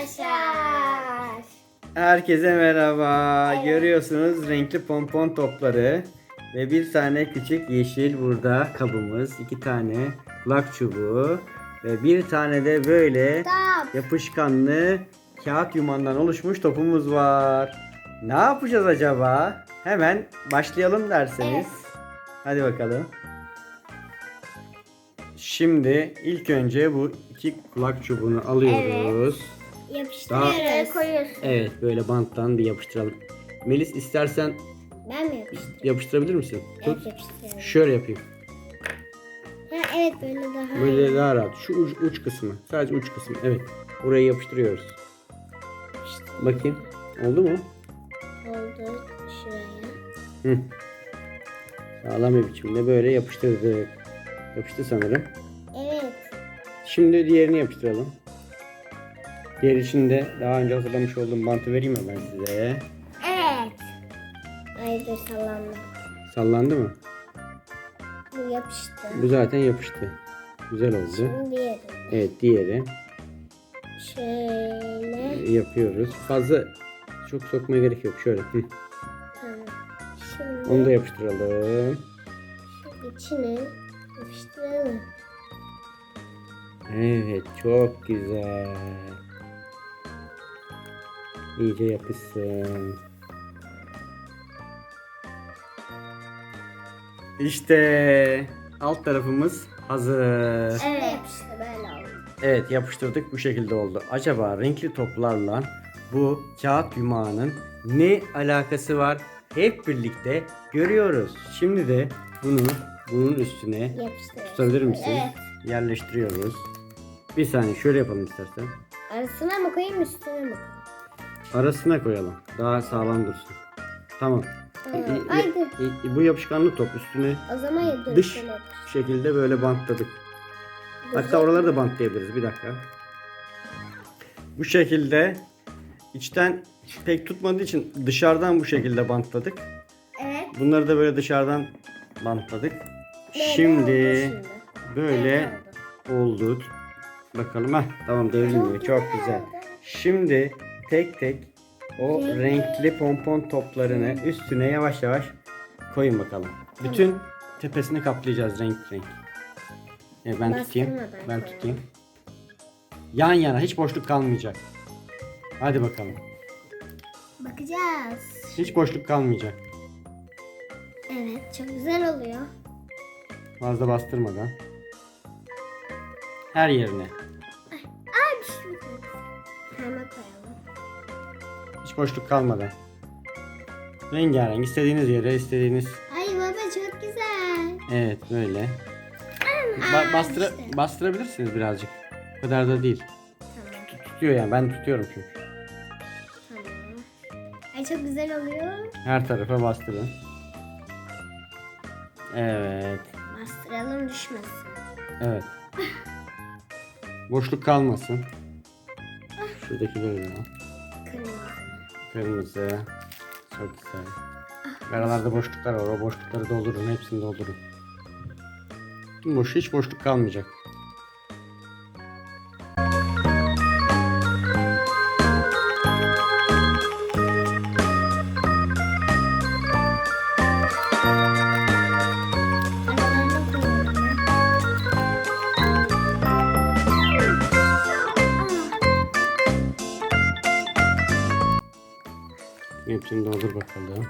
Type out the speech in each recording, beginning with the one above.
arkadaşlar. Herkese merhaba. Evet. Görüyorsunuz renkli pompon topları ve bir tane küçük yeşil burada kabımız, iki tane kulak çubuğu ve bir tane de böyle Top. yapışkanlı kağıt yumandan oluşmuş topumuz var. Ne yapacağız acaba? Hemen başlayalım derseniz. Evet. Hadi bakalım. Şimdi ilk önce bu iki kulak çubuğunu alıyoruz. Yapıştırıyoruz. koyuyoruz. Evet böyle banttan bir yapıştıralım. Melis istersen Ben mi yapıştırıyorum? yapıştırabilir misin? Evet Tut. yapıştırıyorum. Şöyle yapayım. Ha, evet böyle daha Böyle daha rahat. Şu uç, uç kısmı. Sadece uç kısmı. Evet. Buraya yapıştırıyoruz. Bakayım. Oldu mu? oldu şuraya. Hı. Sağlam bir biçimde böyle yapıştırdık. Yapıştı sanırım. Evet. Şimdi diğerini yapıştıralım. Diğer için de daha önce hazırlamış olduğum bantı vereyim mi ben size? Evet. Ay dur sallanma. Sallandı mı? Bu yapıştı. Bu zaten yapıştı. Güzel oldu. Şimdi diğeri. Evet diğeri. Şöyle. yapıyoruz. Fazla çok sokmaya gerek yok. Şöyle. Hı. Tamam. Şimdi Onu da yapıştıralım. içine yapıştıralım. Evet çok güzel. İyice yapışsın. İşte alt tarafımız hazır. Evet. Yapıştı böyle oldu. Evet yapıştırdık bu şekilde oldu. Acaba renkli toplarla bu kağıt yumağının ne alakası var? Hep birlikte görüyoruz. Şimdi de bunu bunun üstüne Yapıştırıyoruz. tutabilir misin? Evet. Yerleştiriyoruz. Bir saniye şöyle yapalım istersen. Arasına mı koyayım üstüne mi? Arasına koyalım. Daha sağlam dursun. Tamam. Tamam. Haydi. bu yapışkanlı top üstüne O zaman ya dur. dış şekilde böyle bantladık. Hatta oraları da bantlayabiliriz. Bir dakika. Bu şekilde içten pek tutmadığı için dışarıdan bu şekilde bantladık. Evet. Bunları da böyle dışarıdan bantladık. Böyle Şimdi oldu böyle oldu. Bakalım ha tamam devrilmiyor. Çok güzel. Şimdi tek tek o renkli pompon toplarını üstüne yavaş yavaş koyun bakalım. Bütün tepesini kaplayacağız renk renk. Evet, ben tutayım. Bastırmadan Ben koyalım. tutayım. Yan yana hiç boşluk kalmayacak. Hadi bakalım. Bakacağız. Hiç boşluk kalmayacak. Evet çok güzel oluyor. Fazla bastırmadan. Her yerine. Boşluk kalmadan. Rengarenk istediğiniz yere istediğiniz Ay baba çok güzel. Evet böyle. Ba- bastıra işte. bastırabilirsiniz birazcık. O kadar da değil. Tamam Tutuyor yani ben tutuyorum çünkü. tamam. Ay çok güzel oluyor. Her tarafa bastırın. Evet. Bastıralım düşmesin. Evet. Boşluk kalmasın. Şuradaki böyle al. Kırmızı. Kırmızı. Çok güzel. Aralarda boşluklar var. O boşlukları doldurun. Hepsini doldurun. Boş, hiç boşluk kalmayacak. Hepsini doldur bakalım.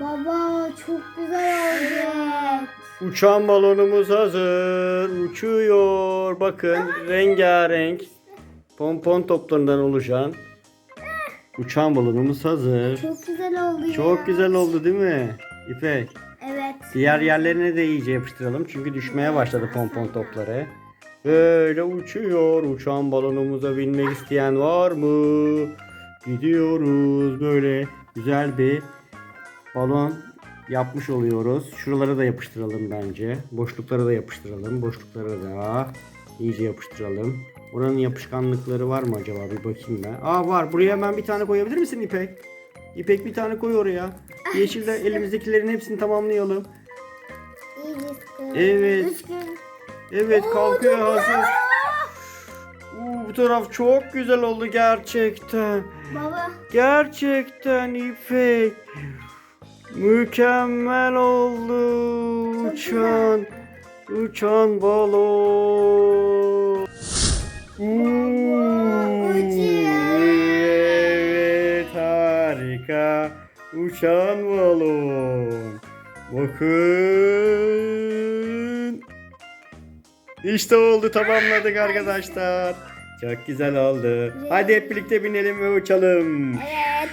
Baba çok güzel oldu. Uçan balonumuz hazır. Uçuyor. Bakın rengarenk pompon toplarından oluşan uçan balonumuz hazır. Çok güzel oldu ya. Çok güzel oldu değil mi? İpek. Evet. Diğer yerlerine de iyice yapıştıralım. Çünkü düşmeye başladı pompon topları. Böyle uçuyor. Uçan balonumuza binmek isteyen var mı? Gidiyoruz. Böyle güzel bir balon yapmış oluyoruz. Şuralara da yapıştıralım bence. Boşluklara da yapıştıralım. Boşluklara da. iyice yapıştıralım. Oranın yapışkanlıkları var mı acaba bir bakayım ben. Aa var. Buraya hemen bir tane koyabilir misin İpek? İpek bir tane koy oraya. Yeşil de elimizdekilerin hepsini tamamlayalım. Evet. Evet kalkıyor hazır. Oo, bu taraf çok güzel oldu gerçekten. Baba. Gerçekten İpek. Mükemmel oldu. Uçan. Uçan balon. Uçan balon. Bakın. İşte oldu tamamladık arkadaşlar. Çok güzel oldu. Hadi hep birlikte binelim ve uçalım. Evet.